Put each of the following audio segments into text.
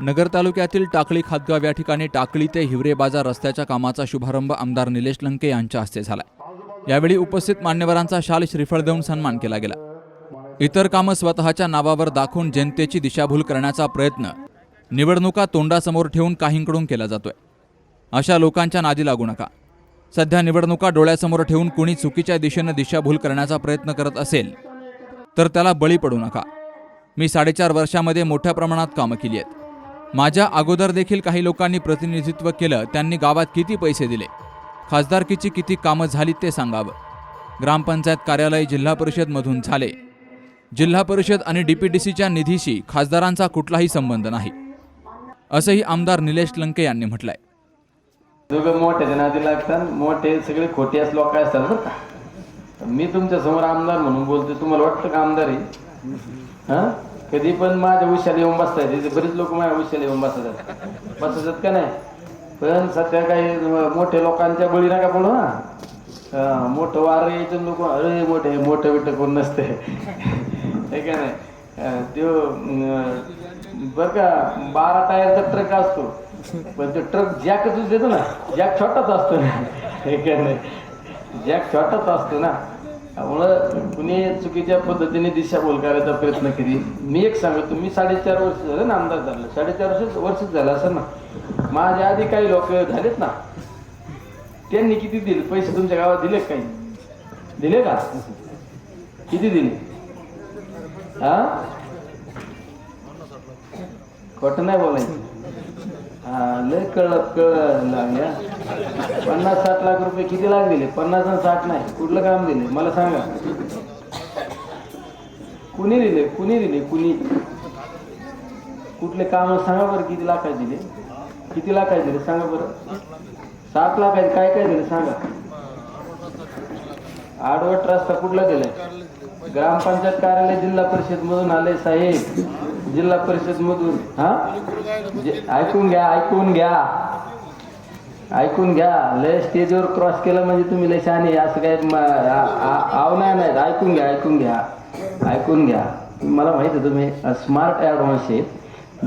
नगर तालुक्यातील टाकळी खातगाव या ठिकाणी टाकळी ते हिवरे बाजार रस्त्याच्या कामाचा शुभारंभ आमदार निलेश लंके यांच्या हस्ते झाला यावेळी उपस्थित मान्यवरांचा शाल श्रीफळ देऊन सन्मान केला गेला. इतर कामं स्वतःच्या नावावर दाखवून जनतेची दिशाभूल करण्याचा प्रयत्न निवडणुका तोंडासमोर ठेवून काहींकडून केला जातोय. अशा लोकांच्या नादी लागू नका. सध्या निवडणुका डोळ्यासमोर ठेवून कुणी चुकीच्या दिशेनं दिशाभूल करण्याचा प्रयत्न करत असेल तर त्याला बळी पडू नका. मी साडेचार वर्षामध्ये मोठ्या प्रमाणात कामं केली आहेत. माझ्या अगोदर देखील काही लोकांनी प्रतिनिधित्व केलं त्यांनी गावात किती पैसे दिले? खासदारकीची किती कामं झाली ते सांगावं. ग्रामपंचायत कार्यालय जिल्हा परिषदमधून झाले. जिल्हा परिषद आणि डी पी डी सीच्या निधीशी खासदारांचा कुठलाही संबंध नाही. असंही आमदार निलेश लंके यांनी म्हटलंय. दोघं मोठ्याच्या नादी लागतात मोठे सगळे खोटे लोक असतात बरं का. मी तुमच्यासमोर आमदार म्हणून बोलतोय तुम्हाला वाटतं का आमदार आहे? कधी पण माझ्या उशाला येऊन बसतायत तिथे बरीच लोक माझ्या उशाला येऊन बसतात. बसतात का नाही? पण सध्या काही मोठ्या लोकांच्या बळी नका पडू ना हा, मोठं वार यायचं लोक अरे मोठे मोठं बिठं कोण नसते हे का नाही? त्यो बर का बारा टायरचा ट्रक असतो. पण तो ट्रक जॅकच देतो ना. जॅक छोटाच असतो ना. हे का नाही? जॅक छोटाच असतो ना. त्यामुळं कुणी चुकीच्या पद्धतीने दिशाभूल करायचा प्रयत्न केली. मी एक सांगतो मी साडेचार वर्ष झालं ना आमदार झालं. साडेचार वर्ष वर्षच झालं असं ना. माझ्या आधी काही लोक झालेत ना त्यांनी किती दिले? पैसे तुमच्या गावात दिले काही दिले का? किती दिले? हा खोटं नाही बोलायचं. हा लय कळलं कळलं लागल्या पन्नास साठ लाख रुपये किती लाख दिले पन्नास आणि साठ नाही. कुठलं काम दिले मला सांगा. कुणी दिले कुणी दिले कुणी? कुठले काम सांगा बरं किती लाखाचे दिले? किती लाखाचे दिले? सांगा बरं. सात लाखाचे काय काय दिले? सांगा. आडवट रस्ता कुठला दिलाय? ग्रामपंचायत कार्यालय जिल्हा परिषद मधून आले साहेब. जिल्हा परिषद मधून हा? जे- ऐकून घ्या ऐकून घ्या. ऐकून घ्या. लय स्टेजवर क्रॉस केलं म्हणजे तुम्ही लय शहाणे असं काय म- आ- आ- नाही नाही. ऐकून घ्या ऐकून घ्या. ऐकून घ्या. मला माहीत आहे तुम्ही स्मार्ट ॲडव्हान्स आहेत.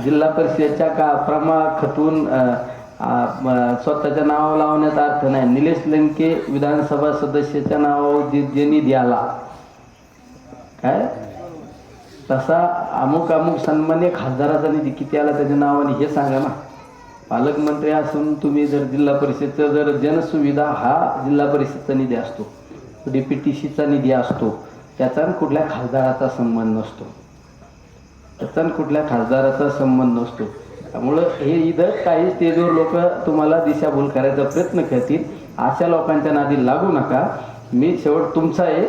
जिल्हा परिषदेच्या का प्रमा खतून अ, आ, म, स्वतःच्या नावावर लावण्याचा अर्थ नाही. निलेश लंके विधानसभा सदस्याच्या नावावर जे जे निधी आला. काय? तसा अमुक अमुक सन्मान्य खासदाराचा निधी किती आला त्याच्या नावाने हे सांगा ना. पालकमंत्री असून तुम्ही जर जिल्हा परिषदचं जर जनसुविधा हा जिल्हा परिषदचा निधी असतो डी पी टी सीचा निधी असतो त्याचा आणि कुठल्या खासदाराचा संबंध नसतो. त्याचा आणि कुठल्या खासदाराचा संबंध नसतो. त्यामुळं हे इथं काही स्टेजवर लोक तुम्हाला दिशाभूल करायचा प्रयत्न करतील. अशा लोकांच्या नादी लागू नका. मी शेवट तुमचा आहे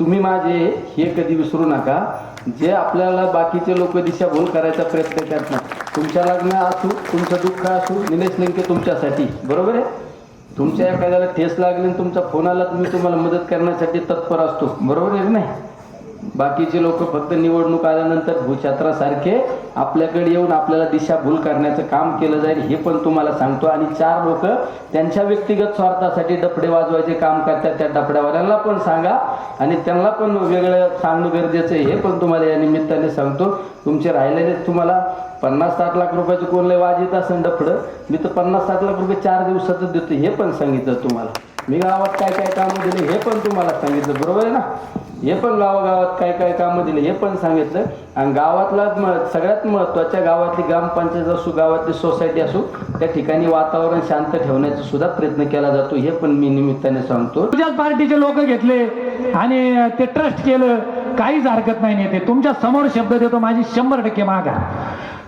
तुम्ही माझे हे कधी विसरू नका. जे आपल्याला बाकीचे लोक दिशाभूल करायचा प्रयत्न करतात. तुमच्या लग्न असू तुमचं दुःख असू निलेश लंके तुमच्यासाठी. बरोबर आहे? तुमच्या एखाद्याला ठेस लागली आणि तुमचा फोन आला तर मी तुम्हाला मदत करण्यासाठी तत्पर असतो. बरोबर आहे की नाही? बाकीचे लोक फक्त निवडणूक आल्यानंतर भूछत्रासारखे आपल्याकडे येऊन आपल्याला दिशाभूल करण्याचं काम केलं जाईल हे पण तुम्हाला सांगतो. आणि चार लोक त्यांच्या व्यक्तिगत स्वार्थासाठी डफडे वाजवायचे काम करतात त्या डफड्यावाल्यांना पण सांगा. आणि त्यांना पण वेगळं सांगणं गरजेचं आहे हे पण तुम्हाला या निमित्ताने सांगतो. तुमचे राहिलेले तुम्हाला पन्नास साठ लाख रुपयाचं कोणलं वाज येत असेल डफडं? मी तर पन्नास साठ लाख रुपये चार दिवसाचं देतो हे पण सांगितलं तुम्हाला. मी गावात काय काय कामं दिले हे पण तुम्हाला सांगितलं बरोबर आहे ना? हे पण गावागावात काय काय कामं दिले हे पण सांगितलं. आणि गावातला म सगळ्यात महत्त्वाच्या गावातली ग्रामपंचायत असू गावातली सोसायटी असो त्या ठिकाणी वातावरण शांत ठेवण्याचा सुद्धा प्रयत्न केला जातो हे पण मी निमित्ताने सांगतो. तुझ्याच पार्टीचे लोक घेतले आणि ते ट्रस्ट केलं काहीच हरकत नाही नेते. तुमच्यासमोर शब्द देतो माझी शंभर टक्के मागा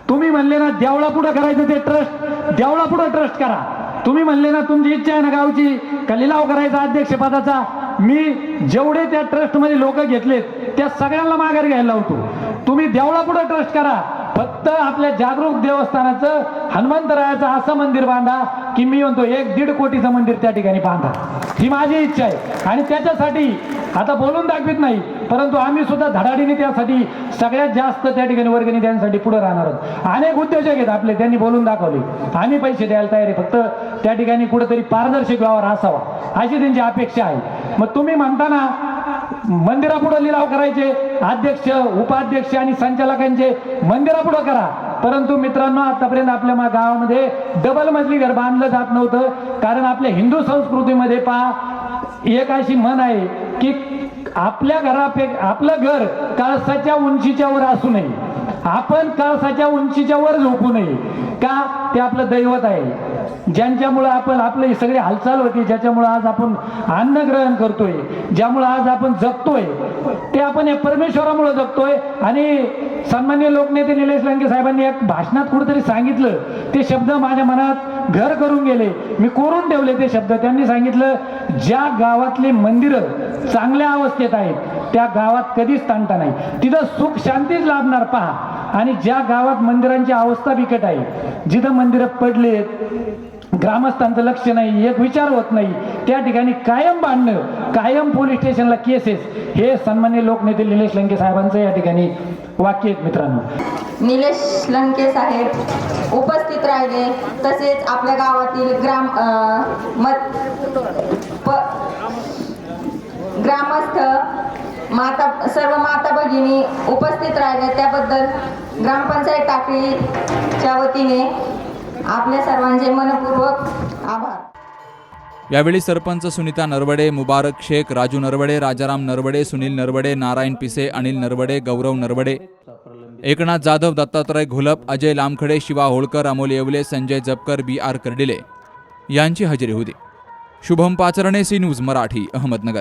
तुम्ही म्हणले ना देवळा पुढं करायचं ते ट्रस्ट देवळा पुढं ट्रस्ट करा. तुम्ही म्हणले ना तुमची इच्छा आहे ना गावची कलिलाव लिलाव करायचा अध्यक्षपदाचा मी जेवढे त्या ट्रस्टमध्ये लोक घेतलेत त्या सगळ्यांना माघार घ्यायला लावतो. तुम्ही देवळा पुढं ट्रस्ट करा. फक्त आपल्या जागरूक देवस्थानाचं हनुमंतरायाचं असं मंदिर बांधा की मी म्हणतो एक दीड कोटीचं मंदिर त्या ठिकाणी बांधा. ही माझी इच्छा आहे. आणि त्याच्यासाठी आता बोलून दाखवित नाही परंतु आम्ही सुद्धा धडाडीने त्यासाठी सगळ्यात जास्त त्या ठिकाणी वर्गणी देण्यासाठी पुढे राहणार आहोत. अनेक उद्योजक आहेत आपले त्यांनी बोलून दाखवले. आम्ही पैसे द्यायला तयार आहे फक्त त्या ठिकाणी कुठेतरी पारदर्शक व्यवहार असावा. अशी त्यांची अपेक्षा आहे. मग तुम्ही म्हणताना मंदिरापुढे लिलाव करायचे अध्यक्ष उपाध्यक्ष आणि संचालकांचे मंदिरापुढे करा. परंतु मित्रांनो आतापर्यंत आपल्या मा- गावामध्ये डबल मजली घर बांधलं जात नव्हतं. कारण आपल्या हिंदू संस्कृतीमध्ये पहा एक अशी म्हण आहे की आपल्या घरापे आपलं घर काळसाच्या उंचीच्या वर असू नये. आपण काळसाच्या उंचीच्या वर झोपू नये. का? ते आपलं दैवत आहे. ज्यांच्यामुळं आपण आपलं ही सगळी हालचाल होती ज्याच्यामुळं आज आपण अन्न ग्रहण करतोय ज्यामुळं आज आपण जगतोय ते आपण या परमेश्वरामुळे जगतोय. आणि सन्मान्य लोकनेते निलेश लंके साहेबांनी एक भाषणात कुठेतरी सांगितलं. ते शब्द माझ्या मनात घर करून गेले. मी कोरून ठेवले ते शब्द. त्यांनी सांगितलं ज्या गावातले मंदिरं चांगल्या अवस्थेत आहेत. त्या गावात कधीच ताणता नाही. तिथं सुख शांतीच लाभणार पहा. आणि ज्या गावात मंदिरांची अवस्था बिकट आहे जिथं मंदिरं पडलेत ग्रामस्थांचं लक्ष नाही एक विचार होत नाही त्या ठिकाणी कायम बांधणं कायम पोलीस स्टेशनला केसेस हे सन्मान्य लोकनेते निलेश लंके साहेबांचं या ठिकाणी वाक्य आहेत मित्रांनो. निलेश लंके साहेब उपस्थित राहिले तसेच आपल्या गावातील ग्राम आ, मत प- ग्रामस्थ माता सर्व माता भगिनी उपस्थित राहिल्या त्याबद्दल ग्रामपंचायत टाकळीच्या वतीने आपल्या सर्वांचे मनपूर्वक आभार. यावेळी सरपंच सुनीता नरवडे मुबारक शेख राजू नरवडे राजाराम नरवडे सुनील नरवडे नारायण पिसे अनिल नरवडे गौरव नरवडे एकनाथ जाधव दत्तात्रय घोलप अजय लामखडे शिवा होळकर अमोल येवले संजय जपकर बी आर कर्डिले यांची हजेरी होती. Shubham Pacharne C news Marathi Ahmednagar.